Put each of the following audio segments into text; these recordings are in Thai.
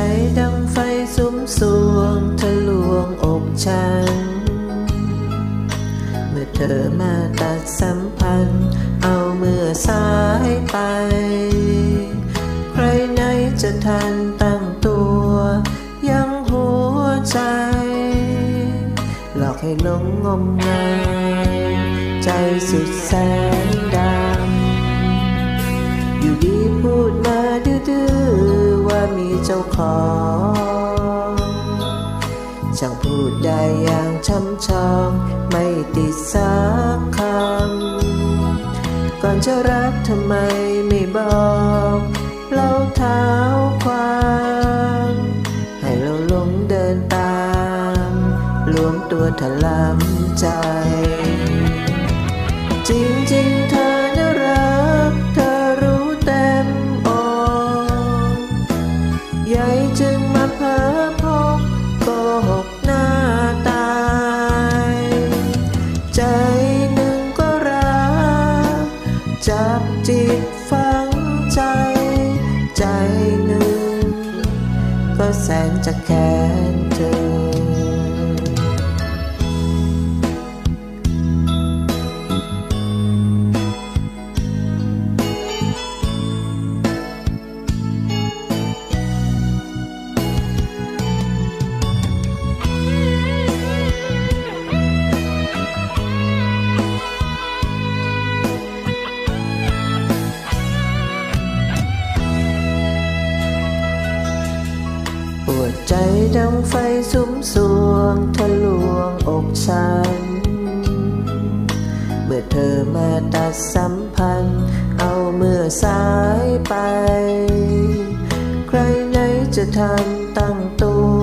ใจดำไฟสุมสวงทะลวงอกฉัน เมื่อเธอมาตัดสัมพันธ์ เอาเมื่อสายไป ใครไหนจะทันตั้งตัว ยังหัวใจ หลอกให้หลงงมงายใจสุดแสนดำอยู่ดีพูดมา เจ้าของช่างพูดได้อย่างช้ำชอง ไม่ติดสักคำ ก่อนจะรักทำไมไม่บอกเล่าเท้าความให้เราหลงเดินตามรวมตัวถลำใจ จึงมาเพ้อพกโกหกหน้าตาย ใจหนึ่งก็รัก จับจิตฝังใจ ใจหนึ่ง ก็แสนจะแค้นเธอ ดใจดังไฟสุมสวงทะลวงอกฉัน เมื่อเธอมาตัดสัมพันธ์ เอาเมื่อสายไป ใครไหนจะทันตั้งตัว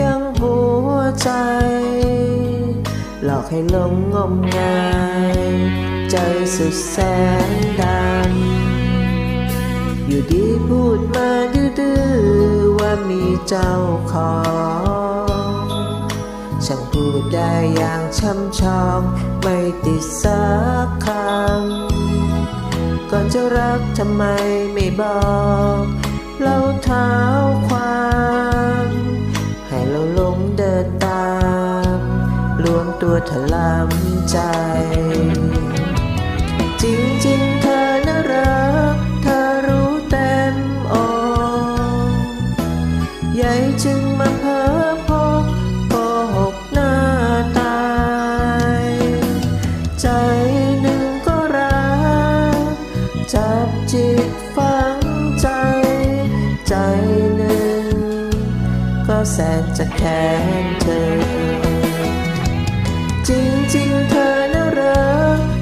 ยังหัวใจ หลอกให้หลงงมงาย ใจสุดแสนดำอยู่ดีพูดมาดื้อ มีเจ้าของช่างพูดได้อย่างช่ำชองไม่ติดสักคำก่อนจะรักทำไมไม่บอกเล่าเท้าความให้เราหลงเดินตามรวมตัวถลำใจ จริงๆเธอน่ารัก วแสนจะแค้นเธอ จริง ๆ เธอน่เรอ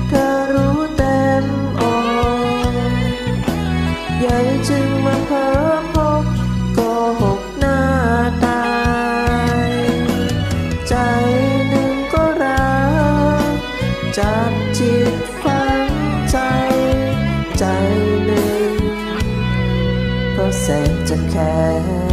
เธอรู้เต็มอกใหญ่จึงมาเพิ่มพกโกหกหน้าตายใจหนึ่งก็รักจับจิตฝังใจ ใจหนึ่งก็แสนจะแค้น